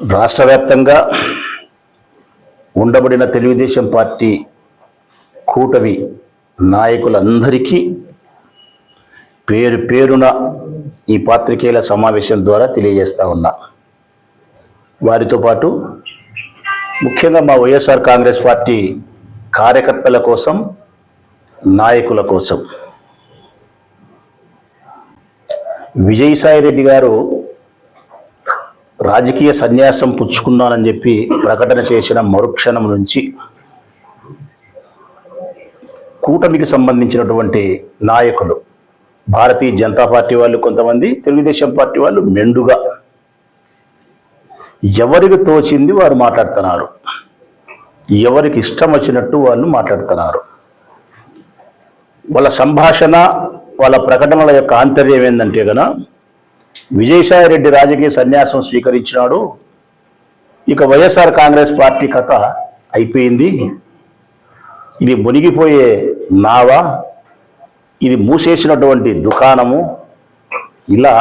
రాష్ట్ర వ్యాప్తంగా ఉండబడిన తెలుగుదేశం పార్టీ కూటమి నాయకులందరికీ పేరు పేరున ఈ పాత్రికేయుల సమావేశం ద్వారా తెలియజేస్తా ఉన్నా. వారితో పాటు ముఖ్యంగా మా వైఎస్ఆర్ కాంగ్రెస్ పార్టీ కార్యకర్తల కోసం నాయకుల కోసం విజయసాయి రెడ్డి గారు రాజకీయ సన్యాసం పుచ్చుకున్నానని చెప్పి ప్రకటన చేసిన మరుక్షణం నుంచి కూటమికి సంబంధించినటువంటి నాయకులు భారతీయ జనతా పార్టీ వాళ్ళు కొంతమంది తెలుగుదేశం పార్టీ వాళ్ళు మెండుగా ఎవరికి తోచింది వారు మాట్లాడుతున్నారు. ఎవరికి ఇష్టం వచ్చినట్టు వాళ్ళు మాట్లాడుతున్నారు. వాళ్ళ సంభాషణ వాళ్ళ ప్రకటనల యొక్క ఆంతర్యం ఏంటంటే గన విజయసాయి రెడ్డి రాజకీయ సన్యాసం స్వీకరించినాడు. ఇక వైఎస్ఆర్ కాంగ్రెస్ పార్టీ కథ అయిపోయింది. ఇది మునిగిపోయే నావా ఇది మూసేసినటువంటి దుకాణము. ఇలా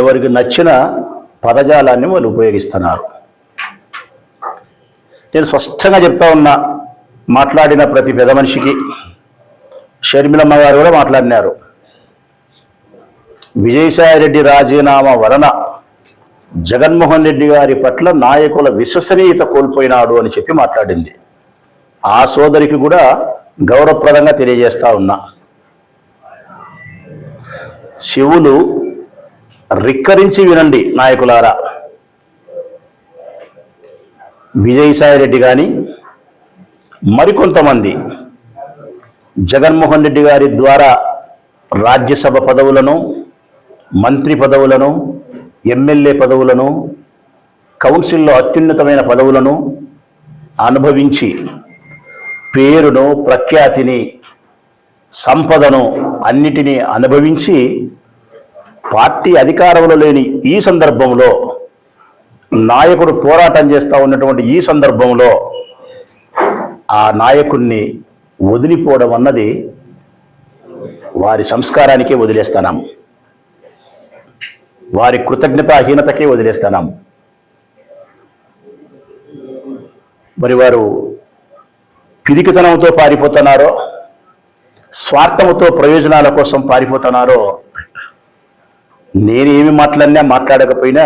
ఎవరికి నచ్చిన పదజాలాన్ని వాళ్ళు ఉపయోగిస్తున్నారు. నేను స్పష్టంగా చెప్తా ఉన్నా మాట్లాడిన ప్రతి పెద్ద మనిషికి. షర్మిలమ్మ గారు కూడా మాట్లాడినారు. విజయసాయిరెడ్డి రాజీనామా వలన జగన్మోహన్ రెడ్డి గారి పట్ల నాయకుల విశ్వసనీయత కోల్పోయినాడు అని చెప్పి మాట్లాడింది. ఆ సోదరికి కూడా గౌరవప్రదంగా తెలియజేస్తా ఉన్నా. శివులు రిక్కరించి వినండి నాయకులారా. విజయసాయిరెడ్డి కానీ మరికొంతమంది జగన్మోహన్ రెడ్డి గారి ద్వారా రాజ్యసభ పదవులను మంత్రి పదవులను ఎమ్మెల్యే పదవులను కౌన్సిల్లో అత్యున్నతమైన పదవులను అనుభవించి పేరును ప్రఖ్యాతిని సంపదను అన్నిటినీ అనుభవించి పార్టీ అధికారంలో లేని ఈ సందర్భంలో నాయకుడు పోరాటం చేస్తూ ఉన్నటువంటి ఈ సందర్భంలో ఆ నాయకుణ్ణి వదిలిపోవడం అన్నది వారి సంస్కారానికే వదిలేస్తాము వారి కృతజ్ఞతాహీనతకే వదిలేస్తున్నాం మరి వారు పిరికితనంతో పారిపోతున్నారో స్వార్థముతో ప్రయోజనాల కోసం పారిపోతున్నారో నేనేమి మాట్లాడినా మాట్లాడకపోయినా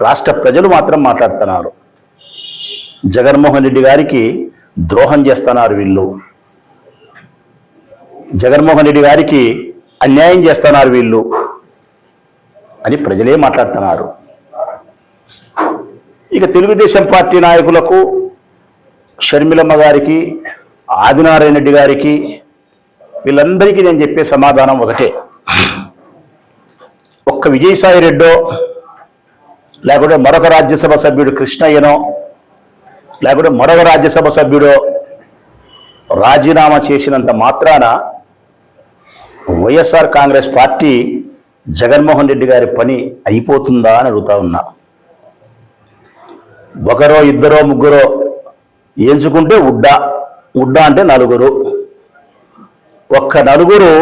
రాష్ట్ర ప్రజలు మాత్రం మాట్లాడుతున్నారు. జగన్మోహన్ రెడ్డి గారికి ద్రోహం చేస్తున్నారు వీళ్ళు. జగన్మోహన్ రెడ్డి గారికి అన్యాయం చేస్తున్నారు వీళ్ళు. అని ప్రజలే మాట్లాడుతున్నారు. ఇక తెలుగుదేశం పార్టీ నాయకులకు షర్మిలమ్మ గారికి ఆదినారాయణ రెడ్డి గారికి వీళ్ళందరికీ నేను చెప్పే సమాధానం ఒకటే. ఒక్క విజయసాయి రెడ్డో లేకుంటే మరొక రాజ్యసభ సభ్యుడు కృష్ణయ్యనో లేకుంటే మరొక రాజ్యసభ సభ్యుడో రాజీనామా చేసినంత మాత్రాన వైఎస్ఆర్ కాంగ్రెస్ పార్టీ జగన్మోహన్ రెడ్డి గారి పని అయిపోతుందా అని అడుగుతా ఉన్నా. ఒకరో ఇద్దరో ముగ్గురో ఎంచుకుంటే ఉడ్డా. ఉడ్డా అంటే నలుగురు. ఒక్క నలుగురు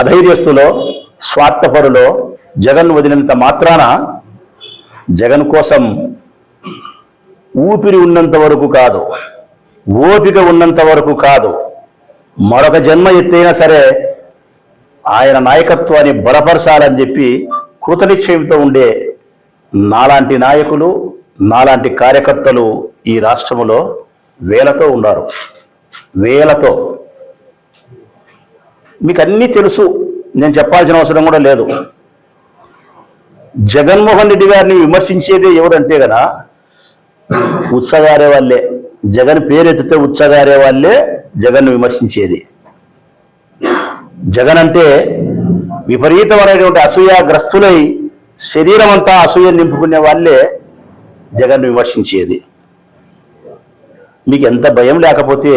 అధైర్యస్తులో స్వార్థపరులో జగన్ వదిలినంత మాత్రాన జగన్ కోసం ఊపిరి ఉన్నంత వరకు కాదు ఓపిక ఉన్నంత వరకు కాదు మరొక జన్మ ఎత్తైనా సరే ఆయన నాయకత్వాన్ని బలపరచాలని చెప్పి కృతనిశ్చయంతో ఉండే నాలాంటి నాయకులు నాలాంటి కార్యకర్తలు ఈ రాష్ట్రంలో వేలతో ఉన్నారు. వేలతో. మీకు అన్నీ తెలుసు. నేను చెప్పాల్సిన అవసరం కూడా లేదు. జగన్మోహన్ రెడ్డి గారిని విమర్శించేది ఎవరంటే కదా ఉత్సగారే వాళ్ళే. జగన్ పేరెత్తితే ఉత్సగారే వాళ్ళే జగన్ను విమర్శించేది. జగన్ అంటే విపరీతమైనటువంటి అసూయాగ్రస్తులై శరీరం అంతా అసూయ నింపుకునే వాళ్ళే జగన్ విమర్శించేది. మీకు ఎంత భయం లేకపోతే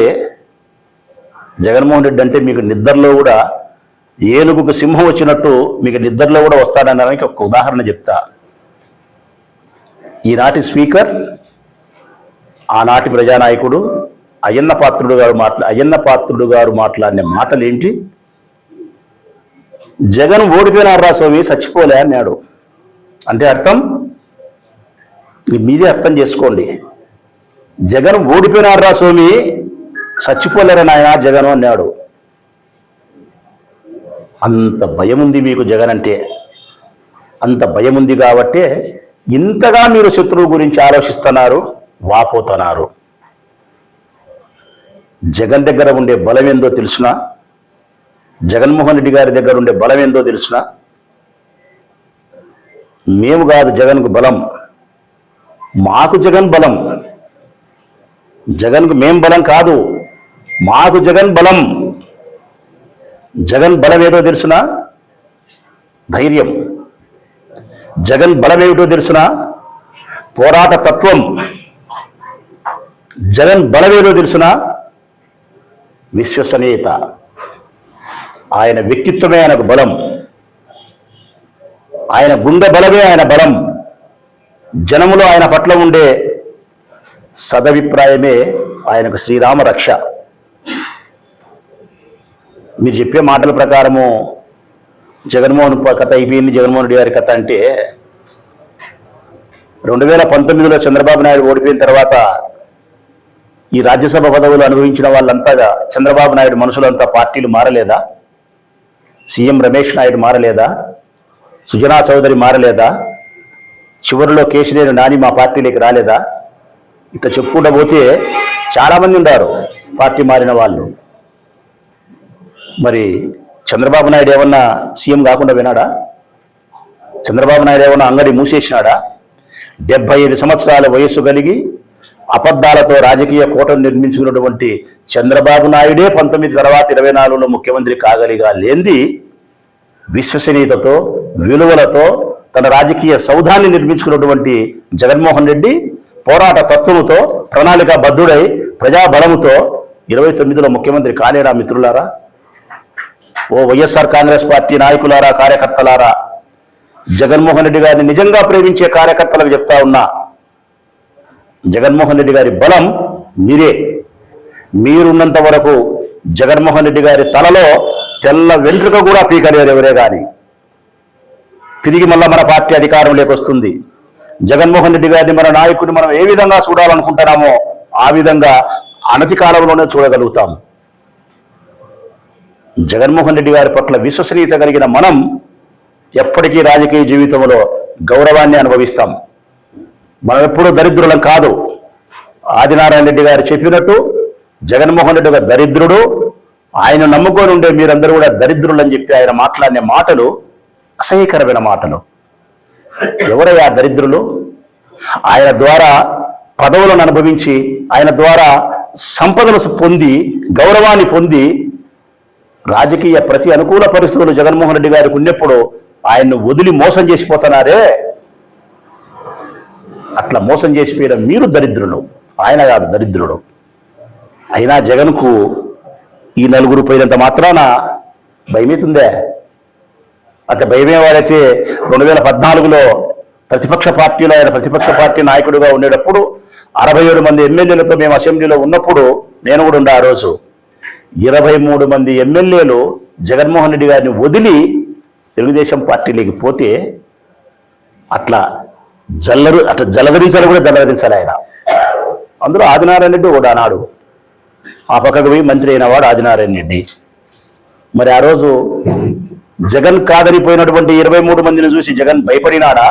జగన్మోహన్ రెడ్డి అంటే మీకు నిద్రలో కూడా ఏనుగుకు సింహం వచ్చినట్టు మీకు నిద్రలో కూడా వస్తాడనడానికి ఒక ఉదాహరణ చెప్తా. ఈనాటి స్పీకర్ ఆనాటి ప్రజానాయకుడు అయ్యన్న పాత్రుడు గారు మాట్లా అయ్యన్న పాత్రుడు గారు మాట్లాడిన మాటలు ఏంటి జగన్ ఓడిపోయినారు రా స్వామి చచ్చిపోలే అన్నాడు. అంటే అర్థం? మీదే మీరే అర్థం చేసుకోండి. జగన్ ఓడిపోయినాడు రా స్వామి చచ్చిపోలేరు నాయన జగన్ అన్నాడు. అంత భయం ఉంది మీకు జగన్ అంటే. అంత భయం ఉంది కాబట్టే ఇంతగా మీరు శత్రువు గురించి ఆలోచిస్తున్నారు వాపోతున్నారు. జగన్ దగ్గర ఉండే బలం ఏందో తెలుసునా జగన్మోహన్ రెడ్డి గారి దగ్గర ఉండే బలం ఏందో తెలిసిన? మేము కాదు జగన్కు బలం. మాకు జగన్ బలం. జగన్కు మేం బలం కాదు. మాకు జగన్ బలం. జగన్ బలం ఏదో తెలిసిన? ధైర్యం. జగన్ బలం ఏమిటో తెలిసిన? పోరాట తత్వం. జగన్ బలమేదో తెలిసిన? విశ్వసనీయత. ఆయన వ్యక్తిత్వమే ఆయనకు బలం. ఆయన గుండె బలమే ఆయన బలం. జనములో ఆయన పట్ల ఉండే సదభిప్రాయమే ఆయనకు శ్రీరామ రక్ష. మీరు చెప్పే మాటల ప్రకారము జగన్మోహన్ కథ అయిపోయింది జగన్మోహన్ రెడ్డి గారి కథ అంటే రెండు వేల పంతొమ్మిదిలో చంద్రబాబు నాయుడు ఓడిపోయిన తర్వాత ఈ రాజ్యసభ పదవులు అనుభవించిన వాళ్ళంతా చంద్రబాబు నాయుడు మనుషులంతా పార్టీలు మారలేదా? సీఎం రమేష్ నాయుడు మారలేదా? సుజనా చౌదరి మారలేదా? చివరిలో కేశినేని నాని మా పార్టీలోకి రాలేదా? ఇట్లా చెప్పుకుంటూ పోతే చాలామంది ఉన్నారు పార్టీ మారిన వాళ్ళు. మరి చంద్రబాబు నాయుడు ఏమన్నా సీఎం కాకుండా వినాడా చంద్రబాబు నాయుడు ఏమన్నా అంగడి మూసేసినాడా? డెబ్బై ఐదు సంవత్సరాల వయస్సు కలిగి అబద్ధాలతో రాజకీయ కూటమి నిర్మించుకున్నటువంటి చంద్రబాబు నాయుడే పంతొమ్మిది తర్వాత ఇరవై నాలుగులో ముఖ్యమంత్రి కాగలిగా లేంది విశ్వసనీయతతో విలువలతో తన రాజకీయ సౌధాన్ని నిర్మించుకున్నటువంటి జగన్మోహన్ రెడ్డి పోరాట తత్వముతో ప్రణాళిక బద్ధుడై ప్రజాబలముతో ఇరవై తొమ్మిదిలో ముఖ్యమంత్రి కానేరా మిత్రులారా? ఓ వైఎస్ఆర్ కాంగ్రెస్ పార్టీ నాయకులారా కార్యకర్తలారా? జగన్మోహన్ రెడ్డి గారిని నిజంగా ప్రేమించే కార్యకర్తలకు చెప్తా ఉన్నా జగన్మోహన్ రెడ్డి గారి బలం మీరే. మీరున్నంత వరకు జగన్మోహన్ రెడ్డి గారి తలలో తెల్ల వెంట్రుక కూడా పీకలేరు ఎవరే కానీ తిరిగి మళ్ళా మన పార్టీ అధికారంలోకి వస్తుంది. జగన్మోహన్ రెడ్డి గారిని మన నాయకుడిని మనం ఏ విధంగా చూడాలనుకుంటున్నామో ఆ విధంగా అనతి కాలంలోనే చూడగలుగుతాం. జగన్మోహన్ రెడ్డి గారి పట్ల విశ్వసనీయత కలిగిన మనం ఎప్పటికీ రాజకీయ జీవితంలో గౌరవాన్ని అనుభవిస్తాం. మనం ఎప్పుడూ దరిద్రులం కాదు. ఆదినారాయణ రెడ్డి గారు చెప్పినట్టు జగన్మోహన్ రెడ్డి ఒక దరిద్రుడు. ఆయన నమ్ముకొని ఉండే మీరందరూ కూడా దరిద్రులు అని చెప్పి ఆయన మాట్లాడిన మాటలు అసహ్యకరమైన మాటలు. ఎవరయ్యా దరిద్రులు? ఆయన ద్వారా పదవులను అనుభవించి ఆయన ద్వారా సంపదలు పొంది గౌరవాన్ని పొంది రాజకీయ ప్రతి అనుకూల పరిస్థితులు జగన్మోహన్ రెడ్డి గారికి ఉన్నప్పుడు ఆయన్ను వదిలి మోసం చేసిపోతున్నారే? అట్లా మోసం చేసిపోయిన మీరు దరిద్రులు. ఆయన కాదు దరిద్రుడు. అయినా జగన్కు ఈ నలుగురు పోయినంత మాత్రాన భయమవుతుందే అట్లా భయమే వారైతే రెండు వేల పద్నాలుగులో ప్రతిపక్ష పార్టీలో ఆయన ప్రతిపక్ష పార్టీ నాయకుడిగా ఉండేటప్పుడు అరవై ఏడు మంది ఎమ్మెల్యేలతో మేము అసెంబ్లీలో ఉన్నప్పుడు నేను కూడా ఉండే ఆ రోజు. ఇరవై మూడు మంది ఎమ్మెల్యేలు జగన్మోహన్ రెడ్డి గారిని వదిలి తెలుగుదేశం పార్టీలోకి పోతే అట్లా జల్లరు అట్లా జలవరించాలి కూడా జలవరించాలి ఆయన. అందులో ఆదినారాయణ రెడ్డి కూడా ఆనాడు. ఆ పక్కకు పోయి మంత్రి అయిన వాడు ఆదినారాయణ రెడ్డి. మరి ఆ రోజు జగన్ కాదని పోయినటువంటి ఇరవై మూడు మందిని చూసి జగన్ భయపడినాడా?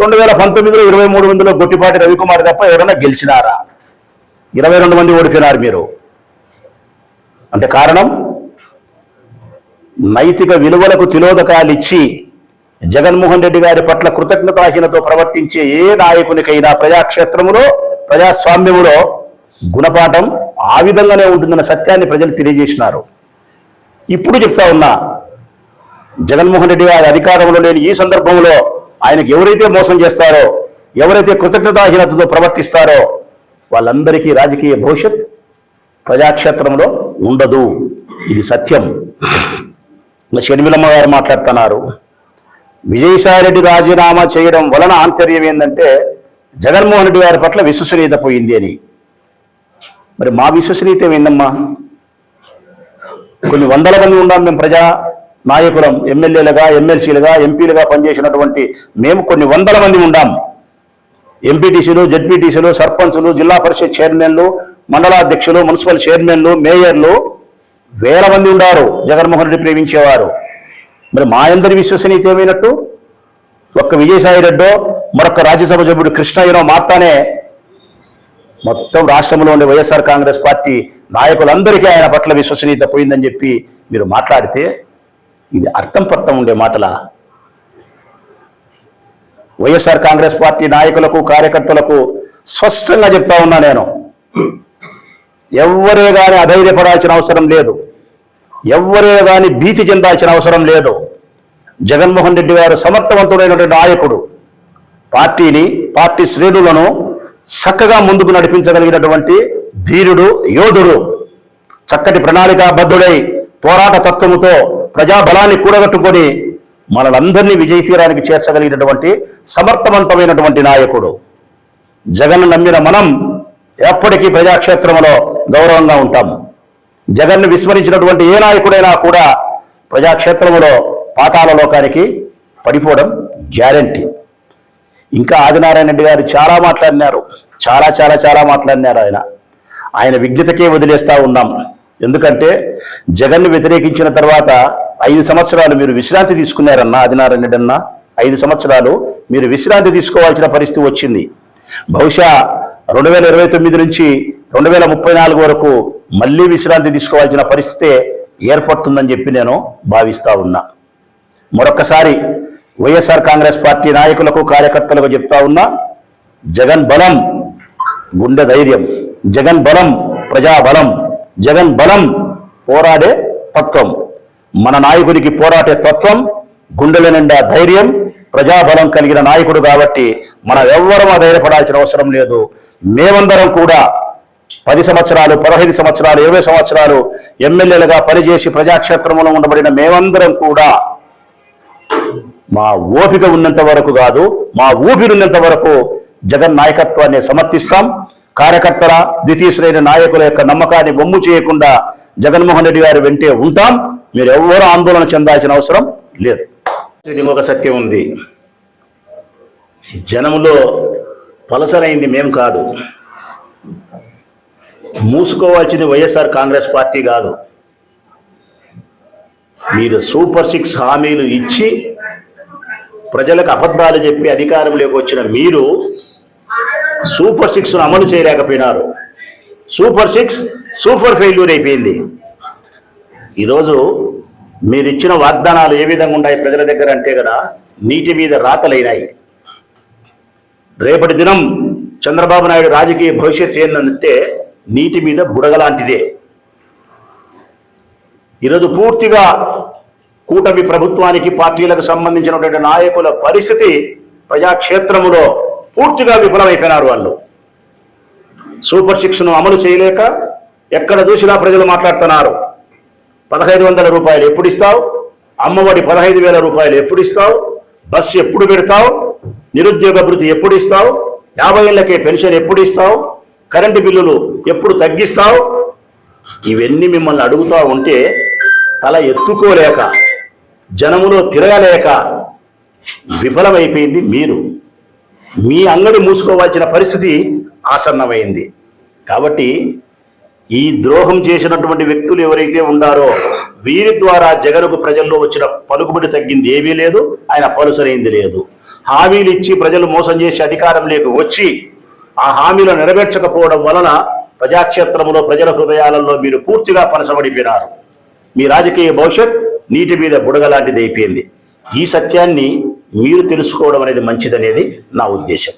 రెండు వేల పంతొమ్మిదిలో ఇరవై మూడు మందిలో గొట్టిపాటి రవికుమార్ తప్ప ఎవరైనా గెలిచినారా? ఇరవై రెండు మంది ఓడిపోయినారు మీరు. అంటే కారణం? నైతిక విలువలకు తిలోదకాలు ఇచ్చి జగన్మోహన్ రెడ్డి గారి పట్ల కృతజ్ఞతాహీనతో ప్రవర్తించే ఏ నాయకునికైనా ప్రజాక్షేత్రములో ప్రజాస్వామ్యములో గుణపాఠం ఆ విధంగానే ఉంటుందన్న సత్యాన్ని ప్రజలు తెలియజేసినారు. ఇప్పుడు చెప్తా ఉన్నా జగన్మోహన్ రెడ్డి గారి అధికారంలో లేని ఈ సందర్భంలో ఆయనకు ఎవరైతే మోసం చేస్తారో ఎవరైతే కృతజ్ఞతాహీనతతో ప్రవర్తిస్తారో వాళ్ళందరికీ రాజకీయ భవిష్యత్ ప్రజాక్షేత్రంలో ఉండదు. ఇది సత్యం. షర్మిలమ్మ గారు మాట్లాడుతున్నారు. విజయసాయిరెడ్డి రాజీనామా చేయడం వలన ఆంతర్యం ఏంటంటే జగన్మోహన్ రెడ్డి గారి పట్ల విశ్వసనీయత పోయింది అని. మరి మా విశ్వసనీయత ఏందమ్మా కొన్ని వందల మంది ఉన్నాం మేము ప్రజా నాయకులం ఎమ్మెల్యేలుగా ఎమ్మెల్సీలుగా ఎంపీలుగా పనిచేసినటువంటి మేము కొన్ని వందల మంది ఉండాం. ఎంపీటీసీలు జడ్పీటీసీలు సర్పంచులు జిల్లా పరిషత్ చైర్మన్లు మండలాధ్యక్షులు మున్సిపల్ చైర్మన్లు మేయర్లు వేల మంది ఉన్నారు జగన్మోహన్ రెడ్డి ప్రేమించేవారు. మరి మా అందరి విశ్వసనీయత ఏమైనట్టు ఒక్క విజయసాయి రెడ్డో మరొక రాజ్యసభ సభ్యుడు కృష్ణయ్యనో మాత్రనే మొత్తం రాష్ట్రంలో ఉండే వైఎస్ఆర్ కాంగ్రెస్ పార్టీ నాయకులందరికీ ఆయన పట్ల విశ్వసనీయత పోయిందని చెప్పి మీరు మాట్లాడితే ఇది అర్థం పర్థం ఉండే మాటలా. వైఎస్ఆర్ కాంగ్రెస్ పార్టీ నాయకులకు కార్యకర్తలకు స్పష్టంగా చెప్తా ఉన్నా నేను. ఎవ్వరే గాని అధైర్యపడాల్సిన అవసరం లేదు. ఎవ్వరే గాని భీతి చెందాల్సిన అవసరం లేదు. జగన్మోహన్ రెడ్డి గారు సమర్థవంతుడైనటువంటి నాయకుడు. పార్టీని పార్టీ శ్రేణులను చక్కగా ముందుకు నడిపించగలిగినటువంటి ధీరుడు యోధుడు చక్కటి ప్రణాళికాబద్ధుడై పోరాట తత్వముతో ప్రజాబలాన్ని కూడగట్టుకొని మనలందరినీ విజయ తీరానికి చేర్చగలిగినటువంటి సమర్థవంతమైనటువంటి నాయకుడు. జగన్ నమ్మిన మనం ఎప్పటికీ ప్రజాక్షేత్రంలో గౌరవంగా ఉంటాము జగన్ను విస్మరించినటువంటి ఏ నాయకుడైనా కూడా ప్రజాక్షేత్రంలో పాతాల లోకానికి పడిపోవడం గ్యారంటీ. ఇంకా ఆదినారాయణ రెడ్డి గారు చాలా మాట్లాడినారు. చాలా చాలా చాలా మాట్లాడినారు ఆయన. ఆయన విజ్ఞతకే వదిలేస్తూ ఉన్నాం. ఎందుకంటే జగన్ను వ్యతిరేకించిన తర్వాత ఐదు సంవత్సరాలు మీరు విశ్రాంతి తీసుకున్నారన్న ఆదినారాయణ రెడ్డి అన్న ఐదు సంవత్సరాలు మీరు విశ్రాంతి తీసుకోవాల్సిన పరిస్థితి వచ్చింది. బహుశా రెండు వేల ఇరవై తొమ్మిది నుంచి రెండు వేల ముప్పై నాలుగు వరకు మళ్ళీ విశ్రాంతి తీసుకోవాల్సిన పరిస్థితే ఏర్పడుతుందని చెప్పి నేను భావిస్తా ఉన్నా. మరొకసారి వైఎస్ఆర్ కాంగ్రెస్ పార్టీ నాయకులకు కార్యకర్తలకు చెప్తా ఉన్నా జగన్ బలం గుండె ధైర్యం జగన్ బలం ప్రజాబలం జగన్ బలం పోరాడే తత్వం మన నాయకుడికి పోరాడే తత్వం గుండెల నిండా ధైర్యం ప్రజాబలం కలిగిన నాయకుడు కాబట్టి మనం ఎవ్వరం ధైర్యపడాల్సిన అవసరం లేదు. మేమందరం కూడా పది సంవత్సరాలు పదహైదు సంవత్సరాలు ఇరవై సంవత్సరాలు ఎమ్మెల్యేలుగా పనిచేసి ప్రజాక్షేత్రంలో ఉండబడిన మేమందరం కూడా మా ఓపిక ఉన్నంత వరకు కాదు మా ఊపిరి ఉన్నంత వరకు జగన్ నాయకత్వాన్ని సమర్థిస్తాం. కార్యకర్తల ద్వితీయ శ్రేణి నాయకుల యొక్క నమ్మకాన్ని బొమ్ము చేయకుండా జగన్మోహన్ రెడ్డి గారు వెంటే ఉంటాం. మీరు ఎవరు ఆందోళన చెందాల్సిన అవసరం లేదు. ఇంకొక సత్యం ఉంది. జనములో పలసరైంది మేం కాదు. మూసుకోవాల్సింది వైఎస్ఆర్ కాంగ్రెస్ పార్టీ కాదు. మీరు సూపర్ సిక్స్ హామీలు ఇచ్చి ప్రజలకు అబద్ధాలు చెప్పి అధికారంలోకి వచ్చిన మీరు సూపర్ సిక్స్ను అమలు చేయలేకపోయినారు. సూపర్ సిక్స్ సూపర్ ఫెయిల్యూర్ అయిపోయింది. ఈరోజు మీరు ఇచ్చిన వాగ్దానాలు ఏ విధంగా ఉన్నాయి ప్రజల దగ్గర అంటే కదా నీటి మీద రాతలైనాయి. రేపటి దినం చంద్రబాబు నాయుడు రాజకీయ భవిష్యత్ ఏంటంటే నీటి మీద బుడగలాంటిదే. ఈరోజు పూర్తిగా కూటమి ప్రభుత్వానికి పార్టీలకు సంబంధించినటువంటి నాయకుల పరిస్థితి ప్రజాక్షేత్రములో పూర్తిగా విఫలమైపోయినారు వాళ్ళు. సూపర్ సిక్స్ను అమలు చేయలేక ఎక్కడ చూసినా ప్రజలు మాట్లాడుతున్నారు. పదహైదు వందల రూపాయలు ఎప్పుడు ఇస్తావు? అమ్మఒడి పదహైదు వేల రూపాయలు ఎప్పుడు ఇస్తావు? బస్సు ఎప్పుడు పెడతావు? నిరుద్యోగ భృతి ఎప్పుడు ఇస్తావు? యాభై ఏళ్ళకే పెన్షన్ ఎప్పుడు ఇస్తావు? కరెంటు బిల్లులు ఎప్పుడు తగ్గిస్తావు? ఇవన్నీ మిమ్మల్ని అడుగుతా ఉంటే తల ఎత్తుకోలేక జనములో తిరగలేక విఫలమైపోయింది మీరు. మీ అంగడి మూసుకోవాల్సిన పరిస్థితి ఆసన్నమైంది. కాబట్టి ఈ ద్రోహం చేసినటువంటి వ్యక్తులు ఎవరైతే ఉండారో వీరి ద్వారా జగన్కు ప్రజల్లో వచ్చిన పలుకుబడి తగ్గింది ఏమీ లేదు ఆయన పలుసరైంది లేదు. హామీలు ఇచ్చి ప్రజలు మోసం చేసి అధికారంలోకి వచ్చి ఆ హామీలు నెరవేర్చకపోవడం వలన ప్రజాక్షేత్రంలో ప్రజల హృదయాలలో మీరు పూర్తిగా పనసబడిపోయినారు మీ రాజకీయ భవిష్యత్ నీటి మీద బుడగలాంటిది అయిపోయింది ఈ సత్యాన్ని మీరు తెలుసుకోవడం అనేది మంచిదనేది నా ఉద్దేశం.